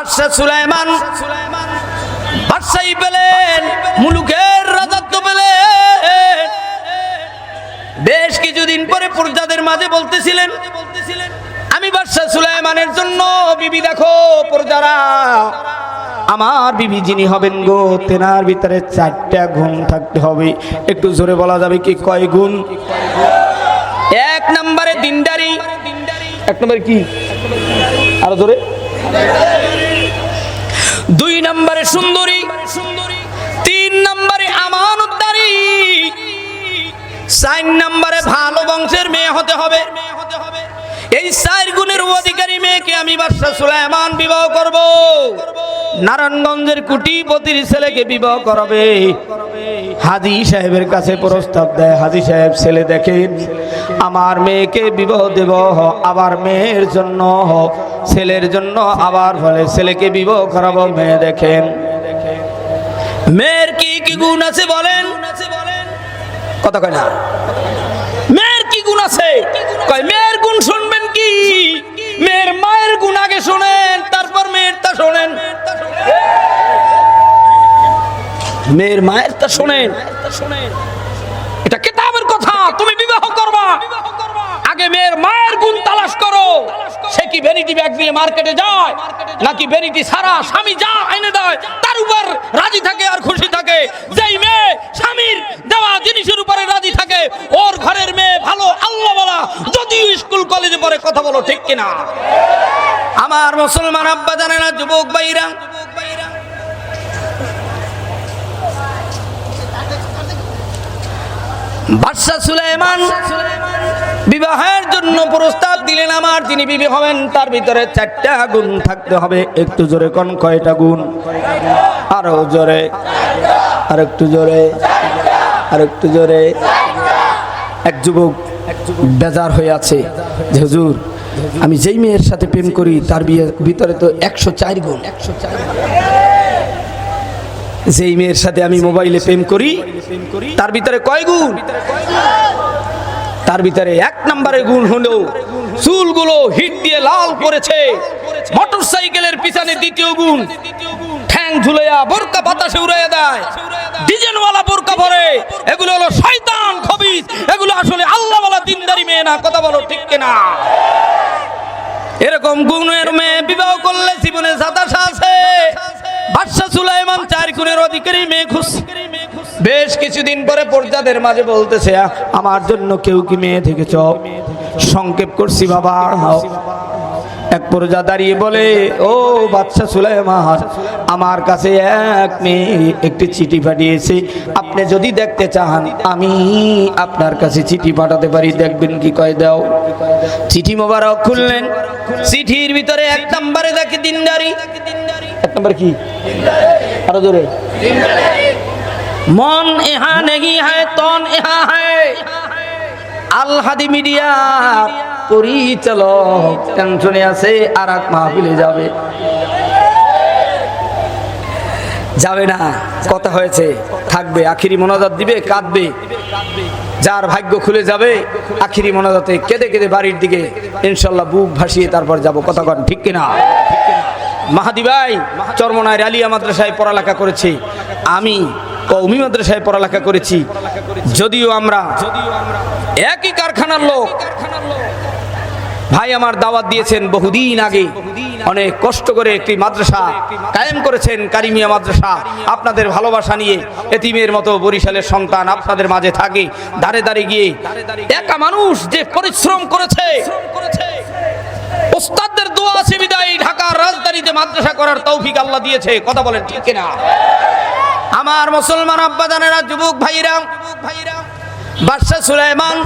বাদশাহ সুলাইমান, বাদশাহী পেলেন, মুলুকের রাজত্ব পেলেন। বেশ কিছুদিন পরে প্রজাদের মাঝে বলতেছিলেন, আমি বাদশাহ সুলাইমানের জন্য বিবি দেখো প্রজারা, আমার বিবি যিনি হবেন গো, তেনার ভিতরে চারটা গুণ থাকতে হবে। একটু জোরে বলা যাবে কি কয় গুণ? এক নম্বরে দিনদারি, এক নম্বরে কি? আরও জোরে। দুই নম্বরে সুন্দরী তিন নম্বরে আমানতদারি চার নম্বরে ভালো বংশের মেয়ে হতে হবে। এই চার গুণের অধিকারী মেয়েকে আমি বাদশাহ সুলাইমান বিবাহ করব। নারায়ণগঞ্জের কুটিপতির ছেলেকে বিবাহ করাবে। হাজি সাহেবের কাছে প্রস্তাব দেয়, হাজি সাহেব, ছেলে দেখেন আমার মেয়েকে বিবাহ দেব, আবার মেয়ের জন্য, ছেলের জন্য আবার ফলে ছেলেকে বিবাহ করাবো, মেয়ে দেখেন মেয়ের কি কি গুণ আছে বলেন? কথা কয় না। মেয়ের কি গুণ আছে? কয়, মেয়ের গুণ কি মেয়ের মায়ের গুণ আগে শোনেন, তারপর মেয়ের তা শোনেন। মেয়ের মায়ের তা শোনেন। এটা কেতাবের কথা, তুমি বিবাহ করবা। আগে মেয়ের মায়ের গুণ তালাশ করো। সে কি ভ্যানিটি ব্যাগ নিয়ে মার্কেটে যায়, নাকি ভ্যানিটি সারা স্বামী যা এনে দেয়, তার উপর রাজি থাকে আর খুশি থাকে। যেই মেয়ে স্বামীর দেওয়া জিনিসের উপরে রাজি থাকে, ওর ঘরের মেয়ে ভালো আল্লাহ বলা, যদিও স্কুল কলেজে পড়ে কথা বলো ঠিক কিনা। আমার মুসলমান আব্বা জানে না, যুবক ভাইরা। বাদশাহ সুলাইমান বিবাহের জন্য প্রস্তাব দিলেন আমার, যিনি বিবি হবেন, তার ভিতরে চারটা গুণ থাকতে হবে। একটু জোরে কোন, কয়টা গুণ? আরও জোরে আর একটু জোরে আর একটু জোরে। এক যুবক বেজার হয়ে আছে। হুজুর, আমি যেই মেয়ের সাথে প্রেম করি, তার বিয়ে, ভিতরে তো একশো চার গুণ। একশো চার যেই মেয়ের সাথে আমি মোবাইলে প্রেম করি, তার ভিতরে কয় গুণ? তার ভিতরে এক নম্বরের গুণ হলো চুলগুলো হিট দিয়ে লাল করেছে। মোটর সাইকেলের পিছনে দ্বিতীয় গুণ। ঠ্যাং ঝুলাইয়া বোরকা বাতাসে উড়াইয়া দেয়। ডিজাইনওয়ালা বোরকা পরে। এগুলো হলো শয়তান খবিস এগুলো আসলে আল্লাহ আল্লাহওয়ালা দিনদারি মেয়ে না, কথা বলো ঠিক কিনা? এরকম গুণের মেয়ে বিবাহ করলে জীবনে সাতাশা আছে। বাদশাহ সুলাইমান চার গুণের অধিকারী মেয়ে খুশি। বেশ কিছুদিন পরে পর্যাদের মাঝে বলতেছে আমার জন্য কেউ কি মেয়ে থেকে থেকেছ সংক্ষেপ করছি বাবা। এক পর্যা দাঁড়িয়ে বলে, ও বাদশাহ সুলাইমান, আমার কাছে এক মেয়ে একটি চিঠি পাঠিয়েছে। আপনি যদি দেখতে চান, আমি আপনার কাছে চিঠি পাঠাতে পারি। দেখবেন কি কয় দাও। চিঠি মোবারক খুললেন। চিঠির ভিতরে এক নম্বরে দেখে দিনদারি। এক নম্বর কি? আরও জোরে। মন এহা নেহি হ্যায় তন এহা আলহাদি মিডিয়া পরিচালক টেনশনে আছে আর এক মাহফিলে যাবে। যাবে না, কথা হয়েছে, থাকবে, আখিরি মনাজাত দিবে, কাঁদবে। যার ভাগ্য খুলে যাবে, আখিরি মনাজাতে কেঁদে কেঁদে বাড়ির দিকে, ইনশাল্লাহ বুক ভাসিয়ে তারপর যাব। কথা কন, ঠিক কিনা? মাহাদি ভাই, চরমনায় আলিয়া মাদ্রাসায় পড়ালেখা করেছি। আমি কৌমি মাদ্রাসায় পড়ালেখা করেছি। যদিও আমরা একই কারখানার লোক। ভাই আমার দাওয়াত দিয়েছেন বহুদিন আগে। অনেক কষ্ট করে একটি মাদ্রাসা কায়েম করেছেন, কারিমিয়া মাদ্রাসা। আপনাদের ভালোবাসা নিয়ে এতিমের মতো বরিশালের সন্তান আপনাদের মাঝে থাকে। দাঁড়ে দাঁড়ে গিয়ে একা মানুষ যে পরিশ্রম করেছে ওস্তাদদের দোয়া আছে, বিদায় ঢাকার রাজধানীতে মাদ্রাসা করার তৌফিক আল্লাহ দিয়েছে। কথা বলেন ঠিক কিনা? আমার মুসলমান আব্বাদানেরা যুবক ভাইরা বাদশাহ সুলাইমান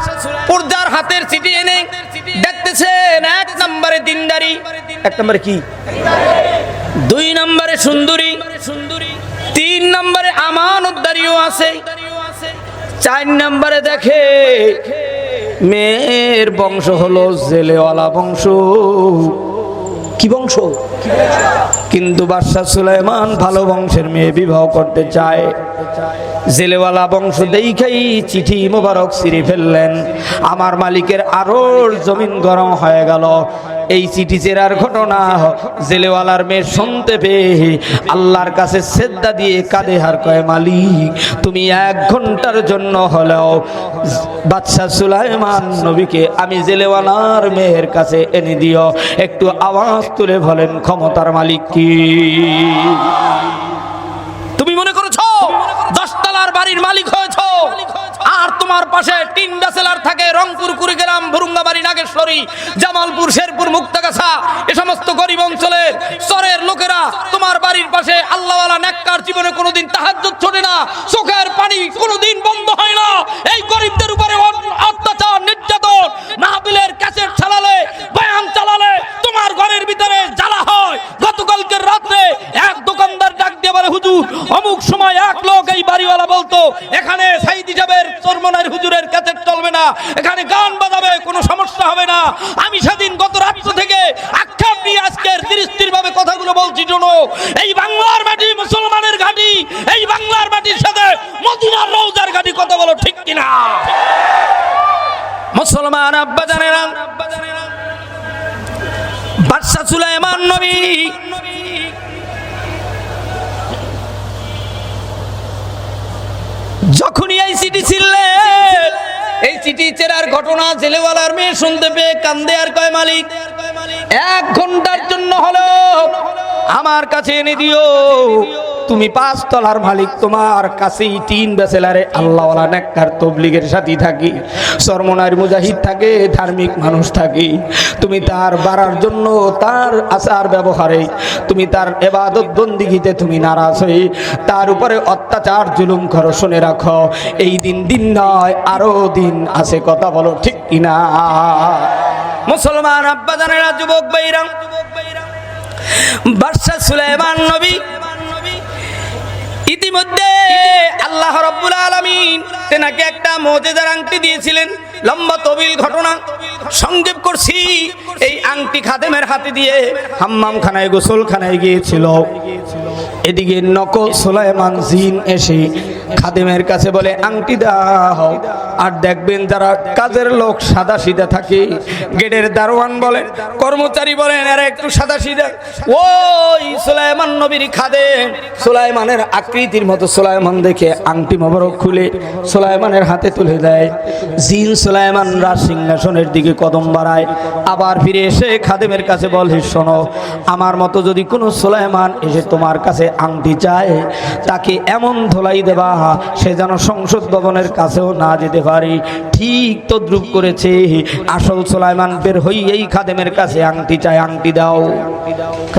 পর্দার হাতের চিঠি এনে দেখতেছেন, এক নম্বরে দিনদারি। এক নম্বরে কি? দুই নম্বরে সুন্দরী। তিন নম্বরে আমানতদারিও আছে। চার নম্বরে দেখে মেয়ের বংশ হলো জেলেওয়ালা বংশ। কি বংশ? কিন্তু বাদশাহ সুলাইমান ভালো বংশের মেয়ে বিবাহ করতে চায়। জেলেওয়ালা বংশ দেখাই চিঠি মোবারক সিরে ফেললেন। আমার মালিকের আরও জমিন গরম হয়ে গেল। এই চিঠি চেরার ঘটনা, জেলেওয়ালার মেয়ে শুনতে পেয়ে আল্লাহর কাছে সেদ্দা দিয়ে কাঁদে হার কয় মালিক, তুমি এক ঘণ্টার জন্য হলেও বাদশাহ সুলাইমান নবীকে আমি জেলেওয়ালার মেয়ের কাছে এনে দিও। একটু আওয়াজ তুলে বলেন, ক্ষমতার মালিক কি? তুমি মনে করেছ, দশতলার বাড়ির মালিক হয়েছ আর তোমার পাশে তিনটা সেলার থাকে, রংপুর, কুড়িগ্রাম, ভুরুঙ্গাবাড়ি, নাগেশ্বরী, জামালপুর, শেরপুর, মুক্তাগাছা, এ সমস্ত গরিব অঞ্চলের চরের লোকেরা তোমার বাড়ির পাশে আল্লাহওয়ালা নেককার জীবনে কোনোদিন তাহাজ ছোটে না, চোখের পানি কোনোদিন বন্ধ হয় না। এই গরিবদের উপরে অত্যাচার, নির্যাতন মাহফিলের ক্যাসেট চালালে, বয়ান চালালে, তোমার ঘরের ভিতরে জ্বালা হয়। গতকালকের রাত্রে এক দোকানদার ডাক দিয়ে বলে, হুজুর, অমুক সময় এক লোক এই বাড়িওয়ালা বলতো, এখানে সাইদ হিসাবের চরমনার হুজুরের ক্যাসেট চলবে না, এখানে গান বাজাবে, কোনো সমস্যা হবে না। আমি সেদিন গত রাত্র থেকে আক্ষেপ নিয়ে আজকের দৃষ্টির ভাবে কথাগুলো বলছি, শোনো। এই বাংলার মাটি মুসলমানের ঘাটি, এই বাংলার মাটির সাথে মদিনার রৌজার ঘাটি কথা বলো ঠিক কিনা? মুসলমান আব্বা জানেরা। বাদশাহ সুলাইমান নবী। যখনই এই চিঠি ছিললে এই চিঠি চেরার ঘটনা জেলেওয়ালার মেয়ে শুনতে পেয়ে কান্দে আর কয় মালিক, এক ঘণ্টার জন্য হলো আমার কাছে এনে দিও। তুমি পাঁচ তলার মালিক, তোমার কাছেই তিন বেসেলারে আল্লাহওয়ালা নেককার তবলিগের সাথী থাকি সরমনার মুজাহিদ থাকে, ধার্মিক মানুষ থাকি। তুমি তার বাড়ার জন্য তার আচার ব্যবহারে, তুমি তার এবাদত বন্দিগিতে তুমি নারাজ হয়ে তার উপরে অত্যাচার, জুলুম করো, শুনে রাখো। এই দিন দিন নয়, আরও দিন আছে, কথা বলো ঠিক কিনা? মুসলমান আব্বা জানেরা যুবক বাইরাম বাদশাহ সুলাইমান নবী ইতিমধ্যে আল্লাহ রব্বুল আলমিন তেনাকে একটা মজেদার আংটি দিয়েছিলেন, লম্বা তবিল ঘটনা। সংক্ষেপ করছি, এই আংটি খাদেমের হাতে দিয়ে হাম্মাম খানায় গোসল খানায় গিয়েছিল। এদিকে নকল সোলাইমান জিন এসে খাদেমের কাছে বলে, আংটি দাও। আর দেখবেন যারা কাজের লোক সাদা সিধা থাকে, গেটের দারোয়ান বলেন, কর্মচারী বলেন, এরা একটু সাদা সিধা ওই সোলাইমান নবীর খাদেম সোলাইমানের আকৃতির মতো সোলাইমান দেখে আংটি মোবারক খুলে সোলাইমানের হাতে তুলে দেয়। জিন সোলাইমান রাজ সিংহাসনের দিকে কদম বাড়ায়। আবার ফিরে এসে খাদেমের কাছে বলে, শোনো, আমার মতো যদি কোনো সোলাইমান এসে তোমার কাছে আংটি চায়, তাকে এমন ধোলাই দেবা সে যেন সংসদ ভবনের কাছেও না যেতে পারে। ঠিক তদ্রুপ করেছে। আসল সোলাইমান বের এই খাদেমের কাছে। আংটি চায় আংটি দাও।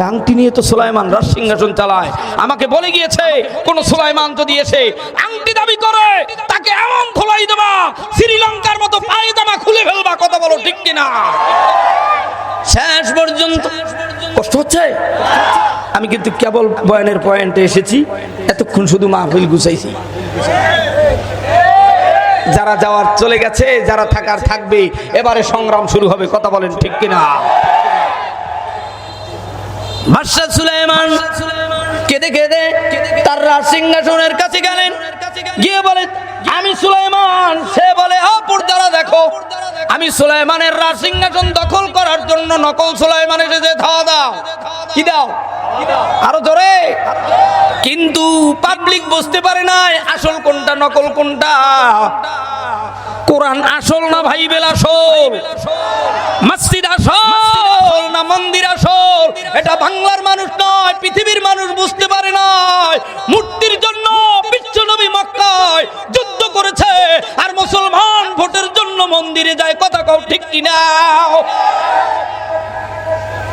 আংটি নিয়ে তো সোলাইমান রাজ সিংহাসন চালায়। আমাকে বলে গিয়েছে, কোন সোলাইমান যদি এসে আংটি দাবি করে তাকে এমন ধোলাই দেবা, শ্রীলঙ্কার মতো পায়জামা খুলে ফেলবা, কথা বলো ঠিক কিনা? শেষ পর্যন্ত কষ্ট হচ্ছে? আমি কিন্তু কেবল বয়ানের পয়েন্টে এসেছি, এতক্ষণ শুধু মাহফিল গুছাইছি। যারা যাওয়ার চলে গেছে, যারা থাকার থাকবে, এবারে সংগ্রাম শুরু হবে, কথা বলেন ঠিক কিনা? বাদশাহ সুলাইমান কেঁদে কেঁদে তার রাজ সিংহাসনের কাছে গেলেন। গিয়ে বলে, আমি সুলাইমান। সে বলে অপর দ্বারা দেখো, আমি সুলাইমানের রাজ সিংহাসন দখল করার জন্য নকল সুলাইমান এসেছে। ধাওয়া দাও। কি দাও? আরও ধরে কিন্তু পাবলিক বুঝতে পারে নাই আসল কোনটা, নকল কোনটা। কোরআন আসল না ভাই বেল আসল? মসজিদ আসল না মন্দির আসল? এটা বাংলার মানুষ নয়, পৃথিবীর মানুষ বুঝতে পারে নাই। মূর্তির জন্য বিশ্বনবী মক্কায় যুদ্ধ করেছে, আর মুসলমান ভোটের জন্য মন্দিরে যায়। কথা কও ঠিক কিনা?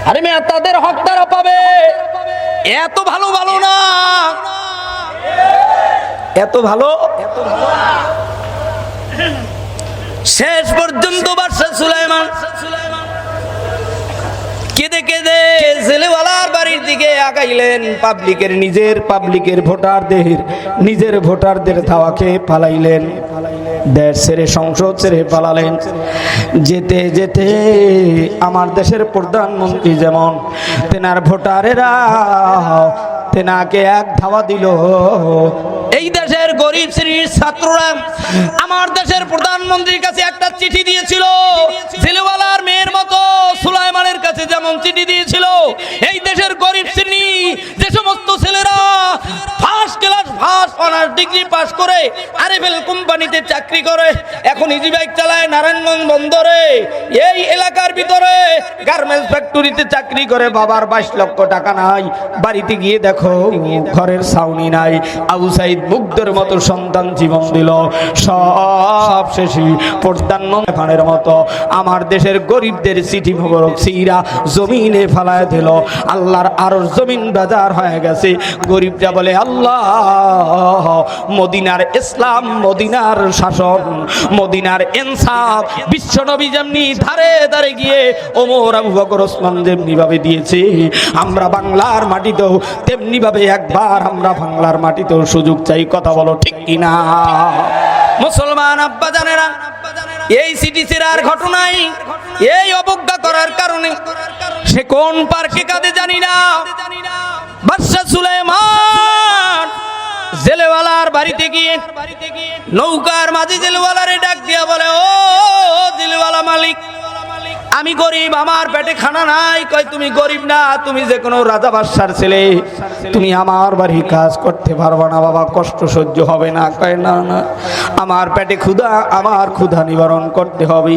আরে মেয়া, তাদের হক তারা পাবে। এত ভালো ভালো না। এত ভালো এত ভালো? শেষ পর্যন্ত বাদশাহ সুলাইমান কেঁদে কেঁদে ছেলেওয়ালার বাড়ির দিকে আগাইলেন। পাবলিকের নিজের, পাবলিকের ভোটারদের, নিজের ভোটারদের ধাওয়াকে পালাইলেন। দেশ ছেড়ে, সংসদ ছেড়ে পালালেন। যেতে যেতে আমার দেশের প্রধানমন্ত্রী যেমন, তেনার ভোটারেরা তেনাকে এক ধাওয়া দিল। এই দেশের গরিব শ্রেণির ছাত্ররা আমার দেশের প্রধানমন্ত্রীর কাছে একটা চিঠি দিয়েছিল। ছেলেওয়ালার মেয়ের মতো সুলাইমানের কাছে যেমন চিঠি দিয়েছিল, এই দেশের গরিব শ্রেণি, যে সমস্ত ছেলেরা first class first honours degree pass করে আরএফএল কোম্পানিতে চাকরি করে, এখন ইজি বাইক চালায় নারায়ণগঞ্জ বন্দরে। এই এলাকার ভিতরে গার্মেন্টস ফ্যাক্টরিতে চাকরি করে বাবার বাইশ লক্ষ টাকা নাই, বাড়িতে গিয়ে দেখো, ঘরের ছাউনি নাই, আবু সাইদ মুগ্ধের মতো সন্তান জীবন দিল। সব শেষই প্রধানের মতো আমার দেশের গরিবদের চিঠি মোবারক সিরা জমিনে ফালায় দিল। আল্লাহর আরও জমিন বাজার হয়ে গেছে। গরিবরা বলে, আল্লাহ, মদিনার ইসলাম, মদিনার শাসন, মদিনার ইনসাফ বিশ্বনবী যেমনি ধারে ধারে গিয়ে ওমর, আবু বকর, ওসমান যেমনি ভাবে দিয়েছে, আমরা বাংলার মাটিতেও তেমনি ভাবে একবার আমরা বাংলার মাটিতেও সুযোগ চাই। কথা বলো ঠিক কিনা? মুসলমান আব্বা জানেরা, এই সিটি সিরার ঘটনাই, এই অবজ্ঞা করার কারণে সে কোন পার্কে কাঁদে জানি না। বাদশাহ সুলাইমান জেলেওয়ালার বাড়িতে গিয়ে নৌকার মাঝে জেলেওয়ালারে ডাক দিয়া বলে, ও জেলেওয়ালা মালিক আমি গরিব, আমার পেটে খানা নাই। কয়, তুমি গরিব না, তুমি যে কোনো রাজা বাদশার ছেলে। তুমি আমার বাড়ি কাজ করতে পারবা না, বাবা, কষ্ট সহ্য হবে না। কয়, না না, আমার পেটে ক্ষুধা, আমার ক্ষুধা নিবারণ করতে হবে।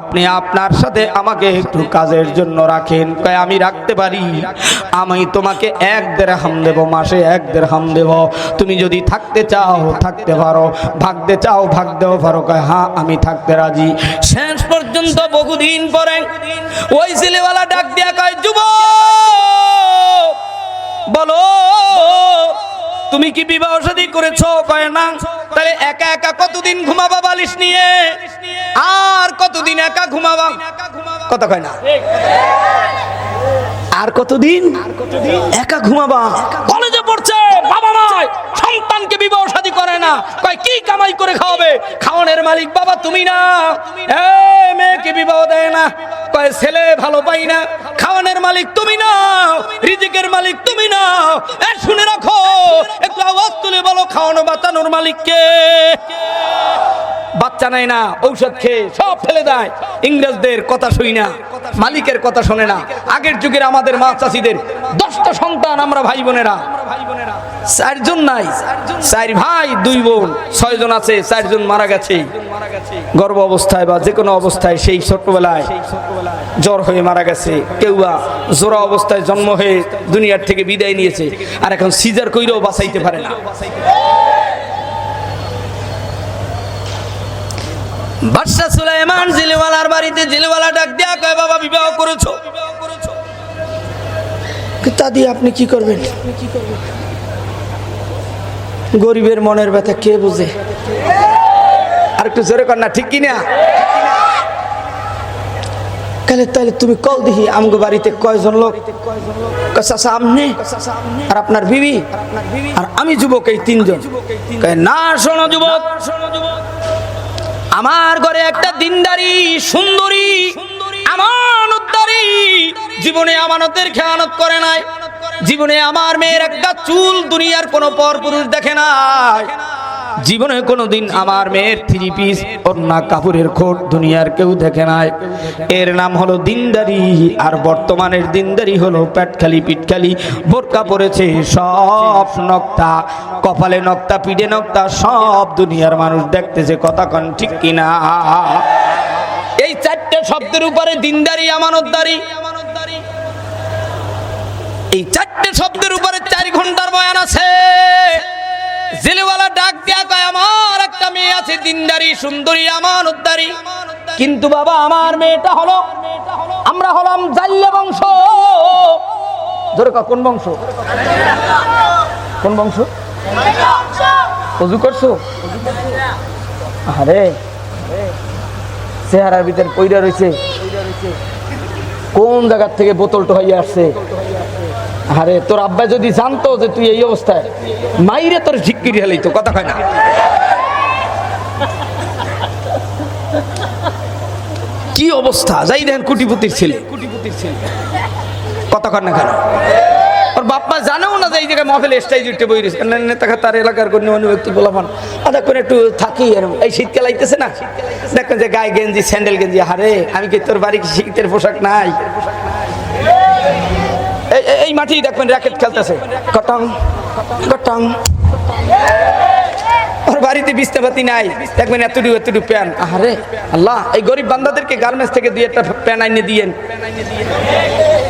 আপনি আপনার সাথে আমাকে একটু কাজের জন্য রাখেন। কয়, আমি রাখতে পারি। আমি তোমাকে এক দেড় হাম দেব, মাসে এক দেড় হাম দেব। তুমি যদি থাকতে চাও, থাকতে পারো। ভাগতে চাও ভাগতেও পারো। কয় হ্যাঁ আমি থাকতে রাজি। শেষ পর্যন্ত বহুদিন পরে ওই ছেলেওয়ালা ডাক দিয়া কয়, যুব, বলো, তুমি কি বিবাহ শাদী করেছ? কয়, না। তাহলে একা একা কতদিন ঘুমাবা বালিশ নিয়ে? আর কতদিন একা ঘুমাবা? কথা কয় না? আর কতদিন একা ঘুমাবা? কলেজে পড়ছে। বাবা নাই সন্তানকে বিবাহ শাদী করে না। কয়, কি কামাই করে খাওয়াবে? খাওয়ানোর মালিক, বাবা, তুমি না। এ মেয়েকে বিবাহ দেয় না। কয়, ছেলে ভালো পাই না। খাওয়ানোর মালিক, তুমি না। রিজিকের মালিক, তুমি না। এ, শুনে রাখো, একটু আওয়াজ তুলে বলো, খাওয়ানো বাঁচানোর মালিককে বাচ্চা নেয় না, ঔষধ খেয়ে সব ফেলে দেয়। ইংরেজদের কথা শুই না, মালিকের কথা শোনে না। আগের যুগের আমাদের মা চাষিদের দশটা সন্তান, আমরা ভাই বোনেরা ভাই বোনেরা। চারজন নাই, চার ভাই, দুই বোন, ছয়জন আছে, চারজন মারা গেছে। গর্ভ অবস্থায় বা যে কোনো অবস্থায় সেই ছোট্টবেলায় জ্বর হয়ে মারা গেছে। কেউ বা জোড়া অবস্থায় জন্ম হয়ে দুনিয়ার থেকে বিদায় নিয়েছে আর এখন সিজার কইরেও বাঁচাইতে পারে না। বাদশাহ সুলাইমান জেলেওয়ালার বাড়িতে জেলেওয়ালা ডাক দেয়া কয়, বাবা, বিবাহ করেছ? তা দিয়ে আপনি কি করবেন? গরিবের মনের ব্যথা কে বুঝে? আর একটু জোরে কর না ঠিক কিনা? তাহলে তাহলে তুমি কল দিহি আমগো বাড়িতে কয়জন লোক? আপনি আর আপনার বিবি? আর আমি যুবক এই তিনজন। না শোনো যুবক। আমার ঘরে একটা দিনদারি সুন্দরী আমানতদারি জীবনে আমানতের খেয়ানত করে নাই। জীবনে আমার মেয়ের একটা চুল দুনিয়ার কোনো পর পুরুষ দেখে নাই। জীবনে কোনোদিন আমার মেয়ের থ্রি পিস অন্যা কাপুরের খোট দুনিয়ার কেউ দেখে নাই। এর নাম হলো দিনদারি, আর বর্তমানের দিনদারি হলো পেটখালি, পিটখালি। বোরকা পড়েছে সব নক্তা, কপালে নক্তা, পিঠে নক্তা, সব দুনিয়ার মানুষ দেখতেছে, কথা কন ঠিক কিনা? এই চারটে শব্দের উপরে দিনদারি, আমানতদারি এই চারটে শব্দের উপরে চার ঘণ্টার বয়ান আছে। জেলেওয়ালা ডাক দেয়া কয়, আমার একটা মেয়ে আছে, দিনদারি, সুন্দরী, আমানতদারি। কিন্তু বাবা, আমার মেয়েটা হলো, আমরা হলাম জাল্লে বংশ। ধরে কোন বংশ? কোন বংশ? অজু করছ? আরে চেহারার ভিতরে পইরা রয়েছে কোন জায়গার থেকে বোতলটা হইয়া আসছে? আরে, তোর আব্বা যদি জানতো যে তুই এই অবস্থায়, মাইরে তোর ঝিক্কিরি হেলাইতো কথা কয় না। কি অবস্থা? যাই দেখেন কুটিপুতির ছেলে। কথা কর না কেন? ওর বাপ্পা জানেও না যে এই জায়গায় মহফিল স্টাইজ উঠতে বই রয়েছে। নেতা তার এলাকার গণ্যমান্য ব্যক্তি বলাফান আদা করে একটু থাকি এরকম এই শীতকাল আইতেছে না? দেখেন যে গায়ে গেঞ্জি, স্যান্ডেল গেঞ্জি হারে আমি কি তোর বাড়ি শীতের পোশাক নাই? এই এই দেখবেন র্যাকেট খেলতেছে। কটং কটং। ওর বাড়িতে নাই। দেখবেন এতটুকু এতটুকু প্যান। আরে আল্লাহ, এই গরিব বান্দাদেরকে গার্মেন্টস থেকে দুই একটা প্যান আইনে দিয়েন।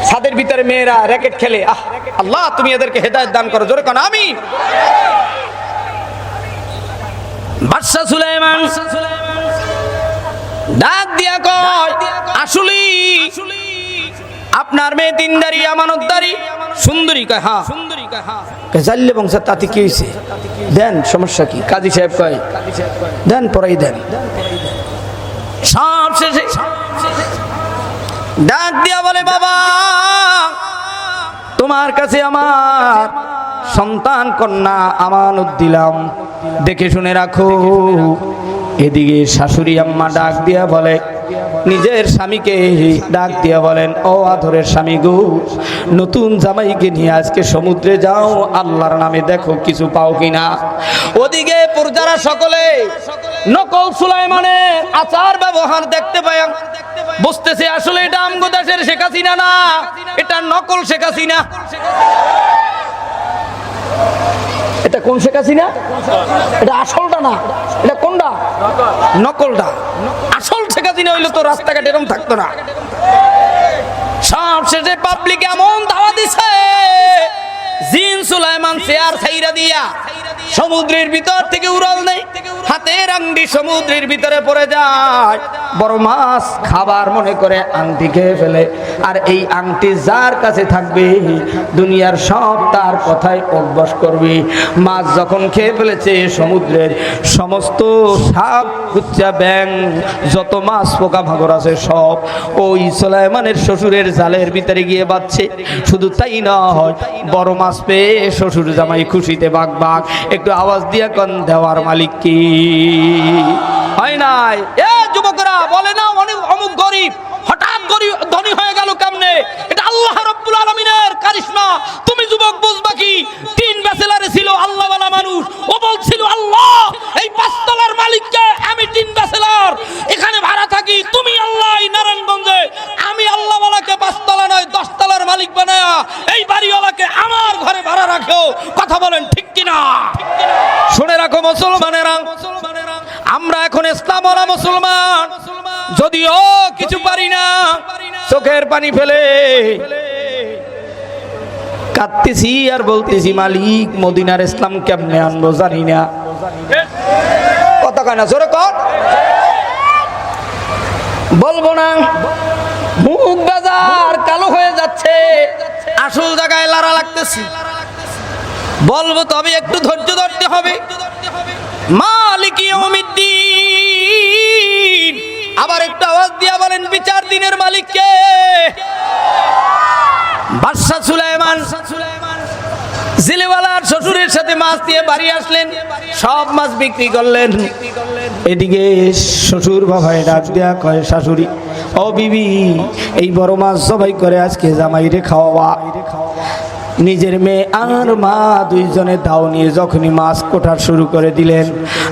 ছাদের ভিতরে মেয়েরা র্যাকেট খেলে। আহ, আল্লাহ, তুমি এদেরকে হেদায়ত দান করো। জোরে কান, আমি। বাদশা সুলাইমান, ডাক দিয়া কয় আপনার মেয়ে দিনদারি, আমানতদারি। সুন্দরী কয় হ্যাঁ। সুন্দরী কয় হ্যাঁ জাল্লে বংশ তাতে কি হয়েছে দেন, সমস্যা কি? কাজী সাহেব কয়, দেন, পরাই দেন। সব শেষে। ডাক দিয়া বলে, বাবা, তোমার কাছে আমার সন্তান, কন্যা, আমানত দিলাম। দেখে শুনে রাখো। এদিকে শাশুড়ি আম্মা ডাক দিয়া বলে নিজের স্বামীকে ডাক দিয়া বলেন, ও আধরের স্বামী গো, নতুন জামাইকে নিয়ে আজকে সমুদ্রে যাও, আল্লাহর নামে দেখো কিছু পাও কিনা। ওদিকে প্রজারা সকলে নকল সুলাইমানের আচার ব্যবহার দেখতে পাই বুঝতেছে আসলে এটা আমগো দেশের শেখ হাসিনা না, এটা নকল শেখ হাসিনা। এটা কোন শেখ হাসিনা? এটা আসলটা না? এটা কোনটা? নকলটা। আসল শেখ হাসিনা হইলে তো রাস্তাঘাট এরকম থাকতো না। সব শেষে পাবলিক এমন ধাওয়া দিছে, জিন সুলাইমান চেয়ার ছাইরা দিয়া। সমুদ্রের ভিতর থেকে উড়াল নেই। হাতের আংটি সমুদ্রের ভিতরে পড়ে যায়। বড় মাছ খাবার মনে করে আংটি খেয়ে ফেলে। আর এই আংটি যার কাছে থাকবে, দুনিয়ার সব তার কথায় অভ্যাস করবে। মাছ যখন খেয়ে ফেলেছে সমুদ্রের সমস্ত সাপ কুচ্চা ব্যাং যত মাছ, পোকা ভাগর আছে সব ওই সোলাইমানের শ্বশুরের জালের ভিতরে গিয়ে বাচ্ছে শুধু তাই নয়, বড় মাছ পেয়ে শ্বশুর জামাই খুশিতে বাঘ বাঘ, একটু আওয়াজ দিয়ে কন দেওয়ার মালিক কি হয় নাই? এ যুবকরা, বলে না অনেক অমুক গরিব, হঠাৎ গরিব ধনী হয়ে গেল কেমনে? এটা আল্লাহ রব্বুল আলমিনের কারিশমা। তুমি যুবক, বুঝবা কি? তিন ব্যাচেলারে ছিল আল্লাহ মানুষ। ও বলছিল, আল্লাহ, এই পাঁচতলার মালিককে আমি তিন ব্যাচেলার। এখানে ভাড়া থাকি। তুমি আল্লাহ নারায়ণগঞ্জে। আমি আল্লাহ বালাকে পাঁচতলা নয়, দশতলার মালিক বানায়া এই বাড়িওয়ালাকে আমার ঘরে ভাড়া রাখো কথা বলেন ঠিক কিনা? শুনে রাখো মুসলমানেরা যদিও কিছু পারি না। চোখের পানি ফেলে। কাঁদতেছি আর বলতেছি মালিক মদিনার ইসলাম কেমনে আনব জানি না। কথা কয় না জোরে কর। বলব না মুখ বাজার কালো হয়ে যাচ্ছে। আসল জায়গায় লারা লাগতেছে। বলব তবে একটু ধৈর্য ধরতে হবে। মালিক আবার একটু আওয়াজ দিয়া বলেন, বিচার দিনের মালিককে বাদশা সুলাইমান। জিলেওয়ালার শ্বশুরের সাথে মাছ দিয়ে বাড়ি আসলেন, সব মাছ বিক্রি করলেন। এদিকে শ্বশুর বাবাই ডাক দেয়া কয়, শাশুড়ি, ও বিবি, এই বড় মাছ সবাই করে আজকে জামাইরে খাওয়াবা। নিজের মেয়ে আর মা দুইজনে দাও নিয়ে যখনই মাছ কোটার শুরু করে দিলেন।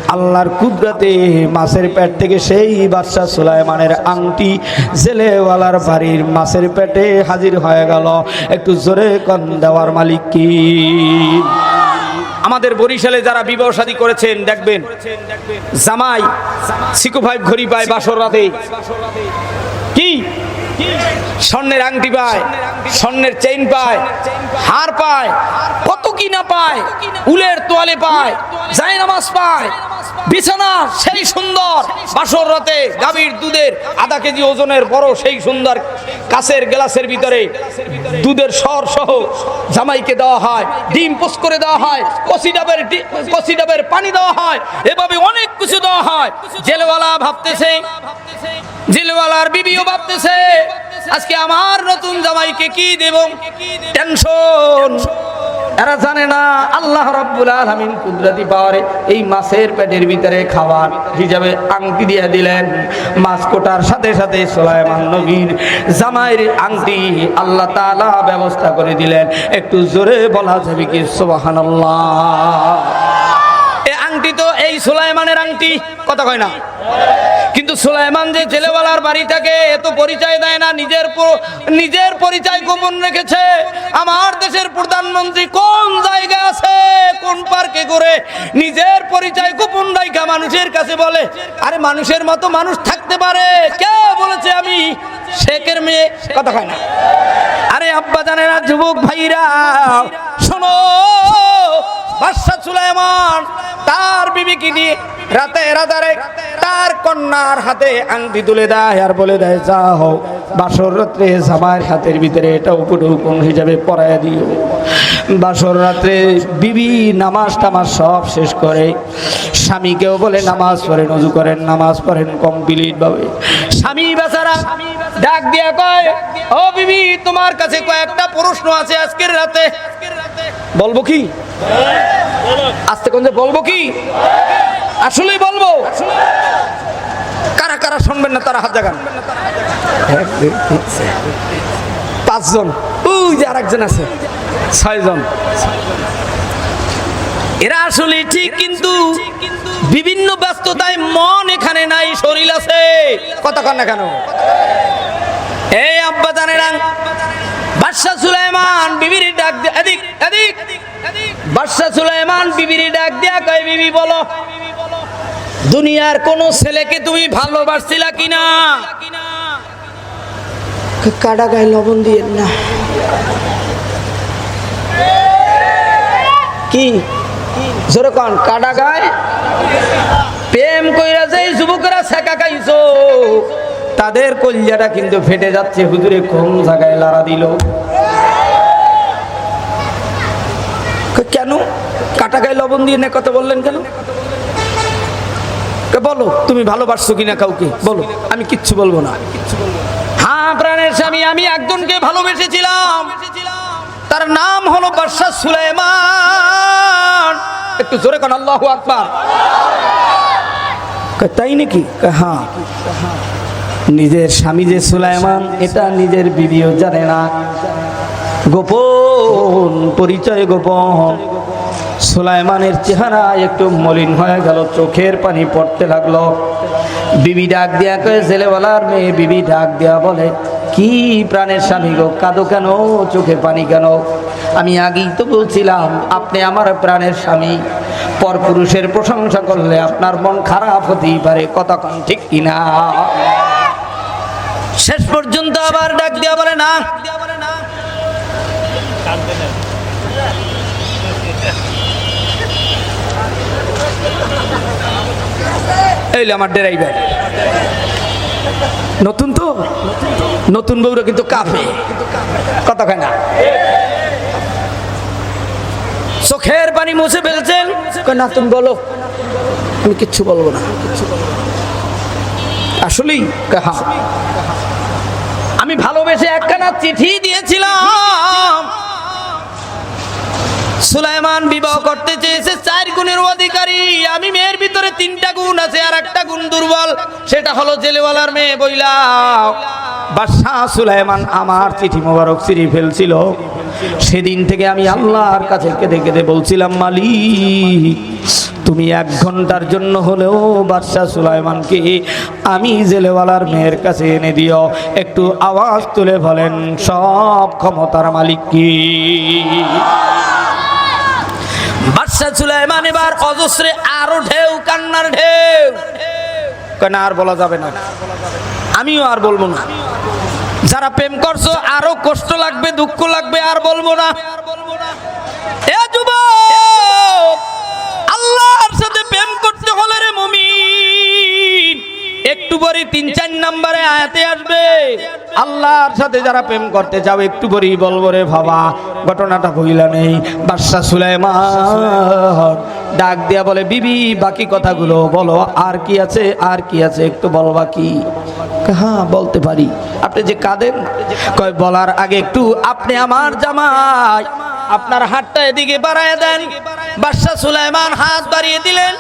আল্লাহর কুদরাতে মাছের পেট থেকে সেই বাদশা সুলাইমানের আংটি জেলেওয়ালার বাড়ির মাছের পেটে হাজির হয়ে গেল। একটু জোরে কন দেওয়ার মালিক কি? আমাদের বরিশালে যারা বিবাহ শাদী করেছেন, দেখবেন। জামাই, সিকু ভাই ঘড়ি পায়, বাসর রাতে। কি? স্বর্ণের আংটি পায়, স্বর্ণের চেইন পায়, হার পায়, কত কি না পায়, উলের তোয়ালে পায় জায় নামাজ পায়, বিছানা সেই সুন্দর, বাসর রাতে গাভীর দুধের আধা কেজি ওজনের বড় সেই সুন্দর কাছের গ্লাসের ভিতরে দুধের সর সহ জামাইকে দেওয়া হয়, ডিম পোস করে দেওয়া হয়, কষি ডাবের কচি ডাবের পানি দেওয়া হয়, এভাবে অনেক কিছু দেওয়া হয়। জেলওয়ালা ভাবতেছে, জেলওয়ালার বিবিও ভাবতেছে, আজকে আমার নতুন জামাইকে কি দেব? টেনশন এরা জানে না, আল্লাহ রাব্বুল আলমিন কুদরাতি পাওয়ারে এই মাছের পেটের ভিতরে খাবার হিসাবে আংটি দিয়ে দিলেন। মাছ কোটার সাথে সাথে সোলাইমান নবীর জামাইয়ের আংটি আল্লাহ তালা ব্যবস্থা করে দিলেন। একটু জোরে বলা যাবে কি? সোবাহান এই আংটি তো এই সুলাইমানের আংটি, কথা কয় না? কিন্তু সুলাইমান যে ছেলেওয়ালার বাড়ি থাকে এত পরিচয় দেয় না, নিজের নিজের পরিচয় গোপন রেখেছে। আমার দেশের প্রধানমন্ত্রী কোন জায়গায় আছে, কোন পার্কে করে নিজের পরিচয় গোপন রাইখা মানুষের কাছে বলে? আরে মানুষের মতো মানুষ থাকতে পারে, কে বলেছে আমি? শেখের মেয়ে, কথা কয় না? আরে আব্বা জানে না যুবক ভাইরা, শোনো, বাদশাহ সুলাইমান তার বিবিকে নিয়ে রাতে রাতারে তার কন্যার হাতে আংটি তুলে দেয় আর বলে দেয় যা হোক বাসর রাত্রে জামার হাতের ভিতরে এটা উপরে হুকুম হিসাবে পরায় দিও। বাসর রাত্রে বিবি নামাজ টামাজ সব শেষ করে। স্বামীকেও বলে, নামাজ পড়েন, অজু করেন, নামাজ পড়েন কমপ্লিট ভাবে। স্বামী বেচারা ডাক দিয়া কয়, ও বিবি, তোমার কাছে কয়েকটা প্রশ্ন আছে আজকের রাতে। বলব কি? আস্তে কোন যে বলব কি? আসলেই বলব। কারা কারা শুনবেন না তারা হাত জাগান। পাঁচজন। ওই যে আরেকজন আছে। ছয়জন। এরা আসলে ঠিক কিন্তু বিভিন্ন ব্যস্ততায় মন এখানে নাই শরীর আছে। কথা কন না কেন? এই আব্বা জানেরা বাদশাহ সুলাইমান বিবির ডাক এদিক এদিক বাদশাহ সুলাইমান বিবির ডাক দিয়া কয় বিবি বলো দুনিয়ার কোন ছেলেকে তুমি ভালোবাসছিলা কিনা? কাটা গায়ে লবণ দিয়ে না। কি? জোরে কন কাটা গায়? প্রেম কইরা যে যুবকেরা ছেকা খাইছো। তাদের কল্যাটা কিন্তু ফেটে যাচ্ছে। হুজুরে কোন জায়গায় লারা দিল। কেন? কাটা গায়ে লবণ দিয়ে নে কথা বললেন কেন? বলো, তুমি ভালোবাসছো কিনা কাউকে? বলো, আমি কিচ্ছু বলব না। হ্যাঁ প্রাণের স্বামী, আমি একজনকে ভালোবেসেছিলাম। তার নাম হলো বাদশাহ সুলাইমান। একটু জোরে কোন, আল্লাহ আকবার। তাই নাকি? হ্যাঁ। নিজের স্বামী যে সুলাইমান, এটা নিজের বিবিও জানে না। গোপন পরিচয় গোপন। সুলাইমানের চেহারা একটু মলিন হয়ে গেল, চোখের পানি পড়তে লাগল। বিবি ডাক দিয়া কয়ে ছেলেবেলার মেয়ে। বিবি ডাক দিয়া বলে, কি প্রাণের স্বামী গো? কাঁদো কেন? চোখে পানি কেন? আমি আগেই তো বলছিলাম, আপনি আমার প্রাণের স্বামী। পরপুরুষের প্রশংসা করলে আপনার মন খারাপ হতেই পারে কতক্ষণ ঠিক কিনা? শেষ পর্যন্ত আবার ডাক দিয়া বলে না। এই লে আমার ড্রাইভার। নতুন তো? নতুন বউরা কিন্তু কাফে কথা কয় না। চোখের পানি মুছে ফেলছেন? না, তুমি বলো। আমি কিচ্ছু বলব না। আসলেই? হ্যাঁ। একখানা চিঠি দিয়েছিলাম। সুলাইমান বিবাহ করতে চেয়েছে চার গুণের অধিকারী। আমি মেয়ের ভিতরে তিনটা গুণ আছে আর একটা গুণ দুর্বল। সেটা হলো জেলেওয়ালার মেয়ে বইলা সুলাইমান আমার চিঠি মোবারক চিঠি ফেলছিল। সেদিন থেকে আমি আল্লাহর কাছে কেঁদে কেঁদে বলছিলাম, মালিক তুমি এক ঘণ্টার জন্য হলেও বাদশাহ সুলাইমানকে আমি জেলেওয়ালার মেয়ের কাছে এনে দিও। একটু আওয়াজ তুলে বলেন, সব ক্ষমতার মালিক কি? বাদশাহ সুলাইমান এবার অজস্রে আরও ঢেউ, কান্নার ঢেউ। কেন আর বলা যাবে না? আমিও আর বলব না। যারা প্রেম করছ, আরও কষ্ট লাগবে, দুঃখ লাগবে, আর বলব না। এ একটু পরে তিন, চার নম্বরে আয়াতে আসবে। আল্লাহর সাথে যারা প্রেম করতে যাও একটু পরেই বলব রে বাবা, ঘটনাটা কইলা নেই। বাদশাহ সুলাইমান ডাক দিয়া বলে, বিবি, বাকি কথাগুলো বলো, আর কি আছে, আর কি আছে, একটু বলবা কি হ্যাঁ বলতে পারি। আপনি যে কাঁদেন, কয়, বলার আগে একটু আপনি আমার জামাই। আপনার হাতটা এদিকে বাড়ায় দেন। বাদশাহ সুলাইমান হাত বাড়িয়ে দিলেন।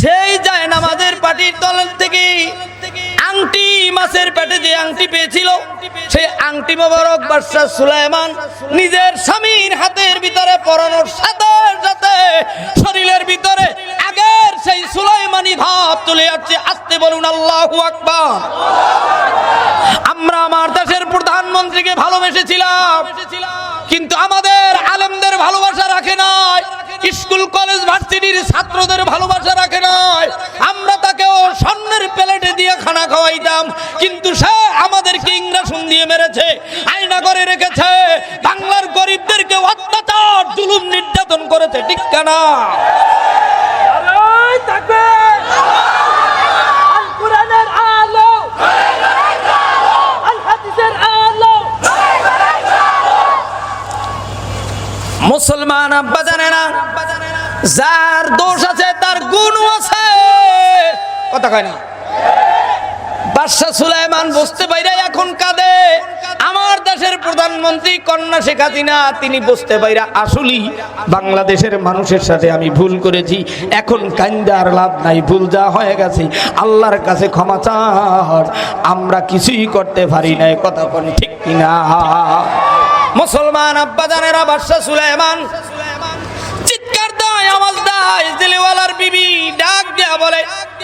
সেই যায় নামাজের পাটির তলের থেকে। আংটি মাছের পেটে যে আংটি পেয়েছিল, সেই আংটি মোবারক বাদশাহ সুলাইমান নিজের স্বামীর হাতের ভিতরে পরানোর সাথে সাথে শরীরের ভিতরে আগের সেই সুলাইমানি ভাব চলে যাচ্ছে আসতে বলুন, আল্লাহু আকবার। আমরা আমার দেশের প্রধানমন্ত্রীকে ভালোবেসেছিলাম, কিন্তু আমাদের আলেমদের ভালোবাসা রাখে নাই, স্কুল, কলেজ, ভার্সিটির ছাত্রদের ভালোবাসা রাখে নাই। আমরা তাকেও স্বর্ণের প্লেটে দিয়ে খানা খাওয়াইতাম, কিন্তু সে আমাদেরকে ইংরাসন দিয়ে মেরেছে, আয়না করে রেখেছে। বাংলার গরিবদেরকে অত্যাচার, জুলুম নির্যাতন করেছে, ঠিক না মুসলমান আব্বা জানে না? যার দোষ আছে, তার গুণও আছে। কথা কয় না? এখন কাঁদে। আমার দেশের প্রধানমন্ত্রী কন্যা শেখ হাসিনা, তিনি পাইরা আসলেই বাংলাদেশের মানুষের সাথে আমি ভুল করেছি। এখন লাভ নাই, ভুল যা হয়ে গেছে, আল্লাহর কাছে ক্ষমা চার আমরা কিছুই করতে পারি নাই। কথা কোন ঠিক কিনা? মুসলমান আব্বা জানেরা বাদশাহ সুলাইমান। চিৎকার দেয়, আওয়াজ দেয়, জেলেওয়ালার বিবি ডাক দেয়া বলে,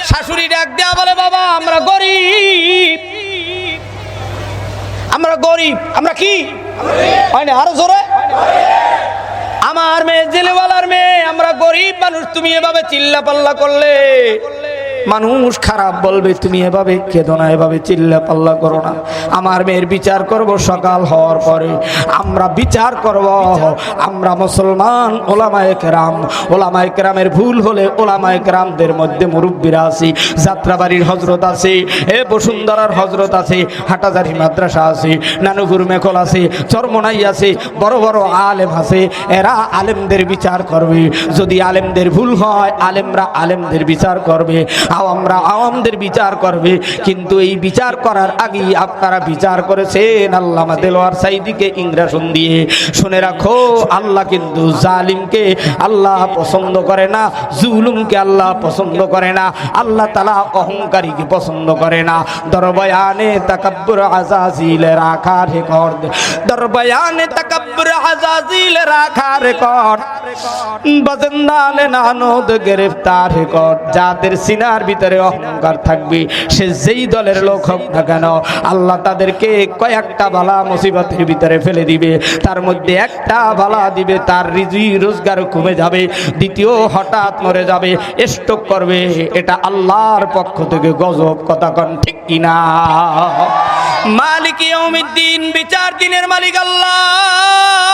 শাশুড়ি ডাক দেয়া বলে, বাবা, আমরা গরিব। আমরা গরিব, আমরা কি? হয় না, আরও জোরে? আমার মেয়ে, জেলেওয়ালার মেয়ে, আমরা গরিব মানুষ, তুমি এভাবে চিল্লা পাল্লা করলে? মানুষ খারাপ বলবে, তুমি এভাবে কেঁদো না, এভাবে চিল্লা পাল্লা করো না। আমার মেয়ের বিচার করব সকাল হওয়ার পরে। আমরা বিচার করব, আমরা মুসলমান ওলামায়ে কেরাম। ওলামায়ে কেরামের ভুল হলে ওলামায়ে কেরামদের মধ্যে মুরব্বীরা আছে যাত্রাবাড়ির হজরত আছে এ বসুন্ধরার হজরত আছে হাটাজারি মাদ্রাসা আছে নানুপুর মেকল আছে চরমনাই আছে বড় বড় আলেম আছে এরা আলেমদের বিচার করবে। যদি আলেমদের ভুল হয়, আলেমরা আলেমদের বিচার করবে। আওয়ামরা আওয়ামদের বিচার করবে। কিন্তু এই বিচার করার আগেই আপনারা বিচার করেছেন আল্লামা দেলোয়ার সাইদিকে ইংরাসন দিয়ে। শুনে রাখো, আল্লাহ কিন্তু জালিমকে আল্লাহ পছন্দ করে না, জুলুমকে আল্লাহ পছন্দ করে না, আল্লাহ তালা অহংকারীকে পছন্দ করে না। দরবয়ানে তাকাব্বুর আজাজিল রাখা রেকর্ড দরবয়ানে তাকাব্বুর আজাজিল রাখা রেকর্ড বাজেন্দালে নানদ গ্রেফতার রেকর্ড যাদের সিনার ভিতরে অহংকার থাকবে। সে যেই দলের লোক হোক না কেন, আল্লাহ তাদেরকে কয়েকটা ভালা মুসিবতের ভিতরে ফেলে দিবে। তার মধ্যে একটা ভালা দিবে, তার রিজি রোজগার কমে যাবে। দ্বিতীয় হঠাৎ মরে যাবে, স্টক করবে। এটা আল্লাহর পক্ষ থেকে গজব, কথা কন ঠিক কিনা? মালিক বিচার দিনের মালিক আল্লাহ।